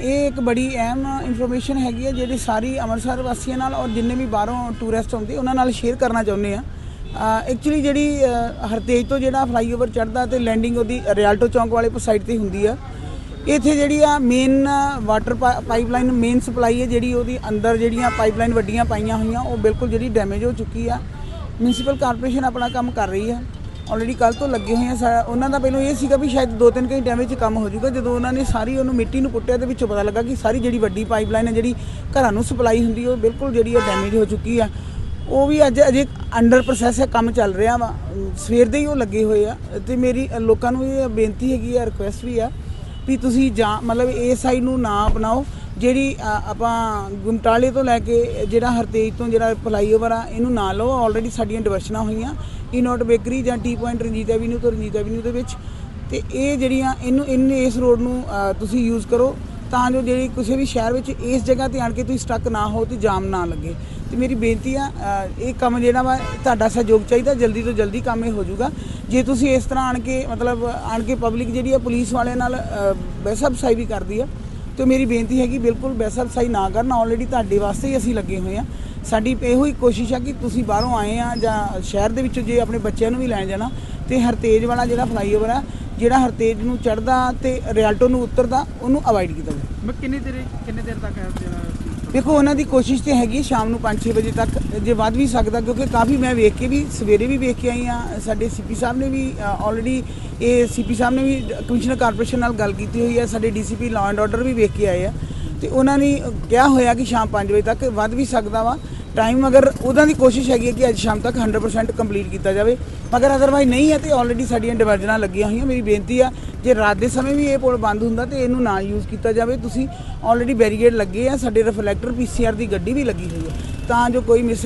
ਇਹ ਇੱਕ ਬੜੀ ਅਹਿਮ ਇਨਫੋਰਮੇਸ਼ਨ ਹੈਗੀ ਹੈ ਜਿਹੜੀ ਸਾਰੀ ਅੰਮ੍ਰਿਤਸਰ ਵਾਸੀਆਂ ਨਾਲ ਔਰ ਜਿੰਨੇ ਵੀ ਬਾਹਰੋਂ ਟੂਰਿਸਟ ਆਉਂਦੇ, ਉਹਨਾਂ ਨਾਲ ਸ਼ੇਅਰ ਕਰਨਾ ਚਾਹੁੰਦੇ ਆ ਐਕਚੁਅਲੀ ਜਿਹੜੀ ਹਰਤੇਜ ਤੋਂ ਜਿਹੜਾ ਫਲਾਈਓਵਰ ਚੜਦਾ ਤੇ ਲੈਂਡਿੰਗ ਉਹਦੀ ਰਿਆਲਟੋ ਚੌਂਕ ਵਾਲੇ ਸਾਈਡ ਤੇ ਹੁੰਦੀ ਆ। ਇੱਥੇ ਜਿਹੜੀ ਆ main water pipeline main supply ਹੈ, ਜਿਹੜੀ ਉਹਦੀ ਅੰਦਰ ਜਿਹੜੀਆਂ ਪਾਈਪਲਾਈਨ ਵੱਡੀਆਂ ਪਾਈਆਂ ਹੋਈਆਂ, ਉਹ ਬਿਲਕੁਲ ਜਿਹੜੀ ਡੈਮੇਜ ਹੋ ਚੁੱਕੀ ਆ। ਮਿਊਨਿਸਪਲ ਕਾਰਪੋਰੇਸ਼ਨ ਆਪਣਾ ਕੰਮ ਕਰ ਰਹੀ ਆ। ਆਲਰੇਡੀ ਕੱਲ ਤੋਂ ਲੱਗੇ ਹੋਏ ਆ ਸਾ- ਉਹਨਾਂ ਦਾ ਪਹਿਲਾਂ ਇਹ ਸੀਗਾ ਵੀ ਸ਼ਾਇਦ 2-3 ਘੰਟਿਆਂ ਵਿੱਚ ਕੰਮ ਹੋ ਜਾਊਗਾ। ਜਦੋਂ ਉਹਨਾਂ ਨੇ ਸਾਰੀ ਉਹਨੂੰ ਮਿੱਟੀ ਨੂੰ ਪੁੱਟਿਆ ਤੇ ਵਿੱਚੋਂ ਪਤਾ ਲੱਗਾ ਕਿ ਸਾਰੀ ਜਿਹੜੀ ਵੱਡੀ ਪਾਈਪਲਾਈਨ ਹੈ, ਜਿਹੜੀ ਘਰਾਂ ਨੂੰ ਸਪਲਾਈ ਹੁੰਦੀ, ਉਹ ਬਿਲਕੁਲ ਜਿਹੜੀ ਹੈ ਡੈਮੇਜ ਹੋ ਚੁੱਕੀ ਆ। ਉਹ ਵੀ ਅੱਜ ਅਜੇ ਅੰਡਰ ਪ੍ਰੋਸੈਸ ਹੈ, ਕੰਮ ਚੱਲ ਰਿਹਾ ਵਾ। ਸਵੇਰ ਦੇ ਹੀ ਉਹ ਲੱਗੇ ਹੋਏ ਆ। ਤੇ ਮੇਰੀ ਲੋਕਾਂ ਨੂੰ ਇਹ ਬੇਨਤੀ ਹੈਗੀ ਆ, ਰਿਕੁਐਸਟ ਵੀ ਆ ਵੀ ਤੁਸੀਂ ਜਾਂ, ਮਤਲਬ ਇਸ ਸਾਈਡ ਨੂੰ ਨਾ ਅਪਣਾਓ। ਜਿਹੜੀ ਆਪਾਂ ਗੁਮਟਾਲੇ ਤੋਂ ਲੈ ਕੇ ਜਿਹੜਾ ਹਰਤੇਜ ਤੋਂ ਜਿਹੜਾ ਫਲਾਈਓਵਰ ਆ, ਇਹਨੂੰ ਨਾ ਲਓ। ਆਲਰੇਡੀ ਸਾਡੀਆਂ ਡਿਵਰਸ਼ਨਾਂ ਹੋਈਆਂ। ਈ ਨੋਟ ਬੇਕਰੀ ਜਾਂ ਟੀ ਪੁਆਇੰਟ ਰਣਜੀਤ ਐਵਨਿਊ ਤੋਂ ਰਣਜੀਤ ਐਵਨਿਊ ਦੇ ਵਿੱਚ। ਤੇ ਇਹ ਜਿਹੜੀਆਂ ਇਹਨੂੰ, ਇਹਨੇ ਇਸ ਰੋਡ ਨੂੰ ਤੁਸੀਂ ਯੂਜ਼ ਕਰੋ ਤਾਂ ਜੋ ਜਿਹੜੀ ਕਿਸੇ ਵੀ ਸ਼ਹਿਰ ਵਿੱਚ ਇਸ ਜਗ੍ਹਾ ਤੇ ਆਣ ਕੇ ਤੁਸੀਂ ਸਟਕ ਨਾ ਹੋ ਤੇ ਜਾਮ ਨਾ ਲੱਗੇ। ਤੇ ਮੇਰੀ ਬੇਨਤੀ ਆ ਇਹ ਕੰਮ ਜਿਹੜਾ ਵਾ, ਤੁਹਾਡਾ ਸਹਿਯੋਗ ਚਾਹੀਦਾ। ਜਲਦੀ ਤੋਂ ਜਲਦੀ ਕੰਮ ਇਹ ਹੋ ਜਾਊਗਾ ਜੇ ਤੁਸੀਂ ਇਸ ਤਰ੍ਹਾਂ ਆਣ ਕੇ, ਮਤਲਬ ਆਣ ਕੇ ਪਬਲਿਕ ਜਿਹੜੀ ਆ, ਪੁਲਿਸ ਵਾਲਿਆਂ ਨਾਲ ਬੈਸਬਸਾਈ ਵੀ ਕਰਦੀ ਆ ਤੇ ਮੇਰੀ ਬੇਨਤੀ ਹੈ ਕਿ ਬਿਲਕੁਲ ਬੈਸਬਸਾਈ ਨਾ ਕਰਨ। ਆਲਰੇਡੀ ਤੁਹਾਡੇ ਵਾਸਤੇ ਹੀ ਅਸੀਂ ਲੱਗੇ ਹੋਏ ਆ ਸਾਡੀ ਇਹੋ ਹੀ ਕੋਸ਼ਿਸ਼ ਆ ਕਿ ਤੁਸੀਂ ਬਾਹਰੋਂ ਆਏ ਆ ਜਾਂ ਸ਼ਹਿਰ ਦੇ ਵਿੱਚੋਂ ਜੇ ਆਪਣੇ ਬੱਚਿਆਂ ਨੂੰ ਵੀ ਲੈਣ ਜਾਣਾ, ਤੇ ਹਰਤੇਜ ਵਾਲਾ ਜਿਹੜਾ ਫਲਾਈਓਵਰ ਆ, ਜਿਹੜਾ ਹਰਤੇਜ ਨੂੰ ਚੜਦਾ ਤੇ ਰਿਆਲਟੋ ਨੂੰ ਉਤਰਦਾ, ਉਹਨੂੰ ਅਵਾਇਡ ਕੀਤਾ ਜਾਵੇ। ਮੈਂ ਕਿੰਨੇ ਦੇਰ ਕਿੰਨੇ ਦੇਰ ਤੱਕ ਜਿਹੜਾ ਦੇਖੋ, ਉਹਨਾਂ ਦੀ ਕੋਸ਼ਿਸ਼ ਤੇ ਹੈਗੀ ਸ਼ਾਮ ਨੂੰ 5-6 ਵਜੇ ਤੱਕ, ਜੇ ਵੱਧ ਵੀ ਸਕਦਾ, ਕਿਉਂਕਿ ਕਾਫੀ ਮੈਂ ਵੇਖ ਕੇ ਵੀ ਸਵੇਰੇ ਵੀ ਵੇਖ ਕੇ ਆਈ ਆ ਸਾਡੇ ਸੀਪੀ ਸਾਹਿਬ ਨੇ ਵੀ ਆਲਰੇਡੀ ਇਹ ਸੀਪੀ ਸਾਹਿਬ ਨੇ ਵੀ ਕਮਿਸ਼ਨਰ ਕਾਰਪੋਰੇਸ਼ਨ ਨਾਲ ਗੱਲ ਕੀਤੀ ਹੋਈ ਆ ਸਾਡੇ ਡੀਸੀਪੀ ਲਾਅ ਐਂਡ ਆਰਡਰ ਵੀ ਵੇਖ ਕੇ ਆਏ ਆ। ਤੇ ਉਹਨਾਂ ਨੇ ਕਿਹਾ ਹੋਇਆ ਕਿ ਸ਼ਾਮ 5 ਵਜੇ ਤੱਕ ਵੱਧ ਵੀ ਸਕਦਾ ਵਾ। ਟਾਈਮ ਅਗਰ ਉਹਨਾਂ ਦੀ ਕੋਸ਼ਿਸ਼ ਹੈਗੀ ਹੈ ਕਿ ਅੱਜ ਸ਼ਾਮ ਤੱਕ 100% ਕੰਪਲੀਟ ਕੀਤਾ ਜਾਵੇ, ਮਗਰ ਅਦਰਵਾਈਜ਼ ਨਹੀਂ ਹੈ ਤੇ ਆਲਰੇਡੀ ਸਾਡੀਆਂ ਡਿਵਰਜਨਾਂ ਲੱਗੀਆਂ ਹੋਈਆਂ, ਮੇਰੀ ਬੇਨਤੀ ਆ, ਜੇ ਰਾਤ ਦੇ ਸਮੇਂ ਵੀ ਇਹ ਪੁਲ ਬੰਦ ਹੁੰਦਾ ਤੇ ਇਹਨੂੰ ਨਾ ਯੂਜ਼ ਕੀਤਾ ਜਾਵੇ, ਤੁਸੀਂ ਆਲਰੇਡੀ ਬੈਰੀਗੇਡ ਲੱਗੇ ਆ, ਸਾਡੇ ਰਿਫਲੈਕਟਰ ਪੀਸੀਆਰ ਦੀ ਗੱਡੀ ਵੀ ਲੱਗੀ ਹੋਈ ਹੈ, ਤਾਂ ਜੋ ਕੋਈ ਮਿਸ